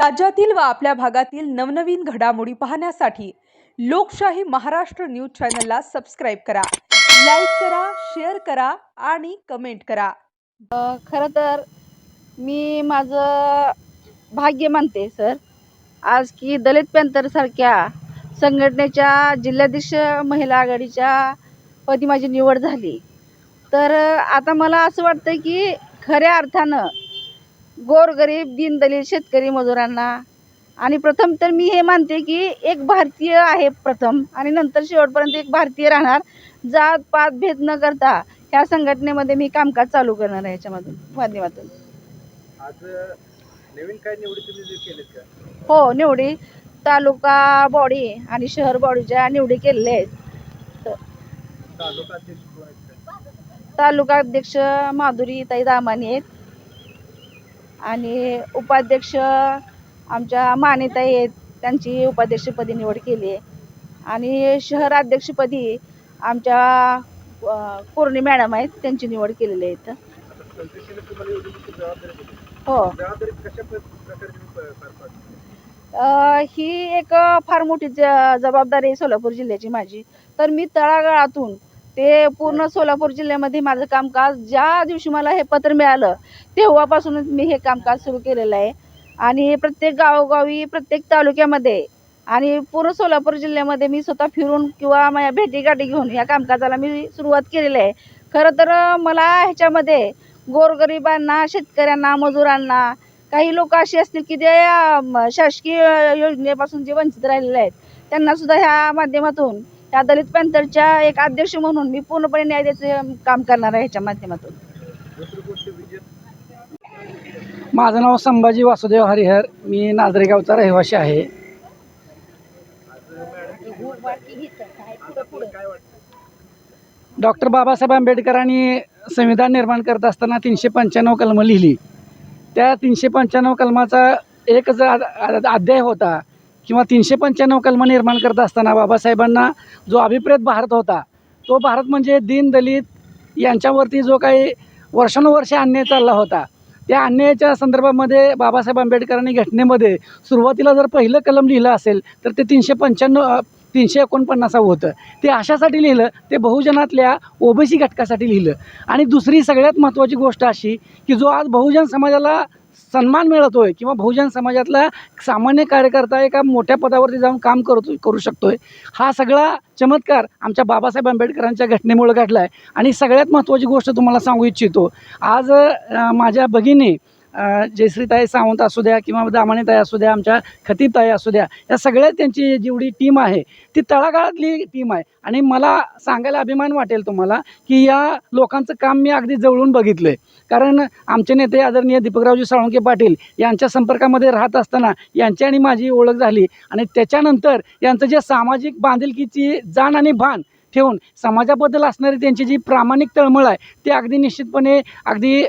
राज्यातील व आपल्या भागातील नवनवीन घडामोडी पाहण्यासाठी लोकशाही महाराष्ट्र न्यूज चॅनलला सबस्क्राईब करा लाईक करा शेअर करा आणि कमेंट करा. खरं तर मी माझं भाग्य मानते सर. आज की दलित पॅंथरसारख्या संघटनेच्या जिल्हाधीश महिला आघाडीच्या पदी माझी निवड झाली. तर आता मला असं वाटतं की खऱ्या अर्थानं गोरगरीब दीनदलित शेतकरी मजुरांना. आणि प्रथम तर मी हे मानते की एक भारतीय आहे प्रथम आणि नंतर शेवटपर्यंत एक भारतीय राहणार. जात पात भेद न करता ह्या संघटनेमध्ये मी कामकाज चालू करणार आहे ह्याच्यामधून माध्यमातून. आज नवीन काय निवडी तुम्ही जे केलेत का? हो निवडी. तालुका बॉडी आणि शहर बॉडीच्या निवडी केलेल्या आहेत. तालुका अध्यक्ष कोण आहेत? काय? तालुका अध्यक्ष माधुरी ताई दामानी आहेत. आणि उपाध्यक्ष आमच्या मानेताई आहेत त्यांची उपाध्यक्षपदी निवड केली आहे. आणि शहराध्यक्षपदी आमच्या पूर्णी मॅडम आहेत त्यांची निवड केलेली आहे इथं. हो. ही एक फार मोठी ज जबाबदारी आहे सोलापूर जिल्ह्याची माझी. तर मी तळागाळातून ते पूर्ण सोलापूर जिल्ह्यामध्ये माझं कामकाज ज्या दिवशी मला हे पत्र मिळालं तेव्हापासूनच मी हे कामकाज सुरू केलेलं आहे. आणि प्रत्येक गावोगावी प्रत्येक तालुक्यामध्ये आणि पूर्ण सोलापूर जिल्ह्यामध्ये मी स्वतः फिरून किंवा माझ्या भेटीगाठी घेऊन या कामकाजाला मी सुरुवात केलेली आहे. खरं तर मला ह्याच्यामध्ये गोरगरिबांना शेतकऱ्यांना मजुरांना काही लोक अशी असतील की ते शासकीय योजनेपासून जे वंचित राहिलेले आहेत त्यांनासुद्धा ह्या माध्यमातून त्या दलित पॅंथरच्या एक अध्यक्ष म्हणून मी पूर्णपणे न्याय द्यायचं काम करणार आहे ह्याच्या माध्यमातून. माझं नाव संभाजी वासुदेव हरिहर. मी नाजरेगावचा रहिवासी आहे. डॉक्टर बाबासाहेब आंबेडकरांनी संविधान निर्माण करत असताना तीनशे पंच्याण्णव कलमं लिहिली. त्या तीनशे पंच्याण्णव कलमाचा एकच आ- अध्याय होता. किंवा तीनशे पंच्याण्णव कलम निर्माण करत असताना बाबासाहेबांना जो अभिप्रेत भारत होता तो भारत म्हणजे दीन दलित यांच्यावरती जो काही वर्षानुवर्षे अन्याय चालला होता त्या अन्यायाच्या संदर्भामध्ये बाबासाहेब आंबेडकरांनी घटनेमध्ये सुरुवातीला जर पहिलं कलम लिहिलं असेल तर ते तीनशे पंच्याण्णव तीनशे एकोणपन्नासावं होतं. ते अशासाठी लिहिलं ते बहुजनातल्या ओबीसी घटकासाठी लिहिलं. आणि दुसरी सगळ्यात महत्त्वाची गोष्ट अशी की जो आज बहुजन समाजाला सन्मान मिळतो आहे किंवा बहुजन समाजातला सामान्य कार्यकर्ता एका मोठ्या पदावरती जाऊन काम करतो करू शकतो आहे हा सगळा चमत्कार आमच्या बाबासाहेब आंबेडकरांच्या घटनेमुळे घडला आहे आणि सगळ्यात महत्त्वाची गोष्ट तुम्हाला सांगू इच्छितो. आज माझ्या भगिनी जयश्रीताई सावंत असू द्या किंवा दामानीताई असू द्या आमच्या खतीबताई असू द्या या सगळ्या त्यांची जेवढी टीम आहे ती तळागाळातली टीम आहे. आणि मला सांगायला अभिमान वाटेल तुम्हाला की या लोकांचं काम मी अगदी जवळून बघितलं आहे कारण आमचे नेते आदरणीय दीपकरावजी साळुंके पाटील यांच्या संपर्कामध्ये राहत असताना यांची आणि माझी ओळख झाली. आणि त्याच्यानंतर यांचं जे सामाजिक बांधिलकीची जाण आणि भान ठेवून समाजाबद्दल असणारी त्यांची जी प्रामाणिक तळमळ आहे ते अगदी निश्चितपणे अगदी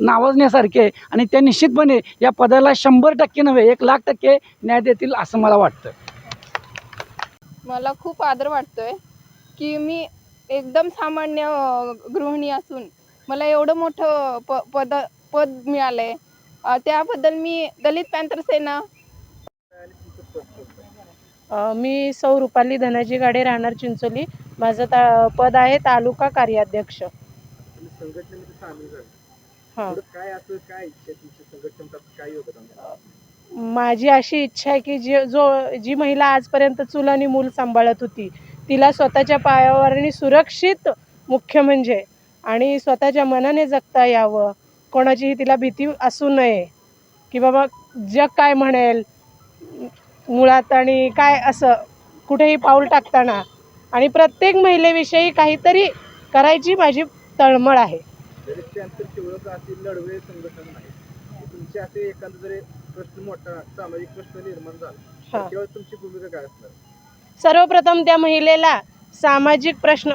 नावाजण्यासारखे आहे. आणि त्या निश्चितपणे या पदाला शंभर टक्के नव्हे एक लाख टक्के न्याय देतील असं मला वाटतं. मला खूप आदर वाटतोय की मी एकदम सामान्य गृहिणी असून मला एवढं मोठं प पद पद मिळालं आहे त्याबद्दल मी दलित पॅन्थर सेना आणि तुमचं पद कोणतं आहे? अ, मी सौ रुपाली धनाजी गाडे राहणार चिंचोली. माझं ता पद आहे तालुका कार्याध्यक्ष. हां. पुढं काय असं काय इच्छा आहे तुमची? संघटनेत काय योगदान द्याल? माझी अशी इच्छा आहे की जे जो जी महिला आजपर्यंत चूल आणि मूल सांभाळत होती तिला स्वतःच्या पायावर आणि सुरक्षित मुख्य म्हणजे आणि स्वतःच्या मनाने जगता यावं. कोणाचीही तिला भीती असू नये. की बाबा जग काय म्हणेल? मुळात आणि काय असं कुठेही पाऊल टाकताना. आणि प्रत्येक महिलेविषयी काहीतरी करायची माझी तळमळ आहे. सर्वप्रथम त्या महिलेला सामाजिक प्रश्न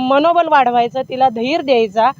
मनोबल वाढवायचं तिला धैर्य द्यायचा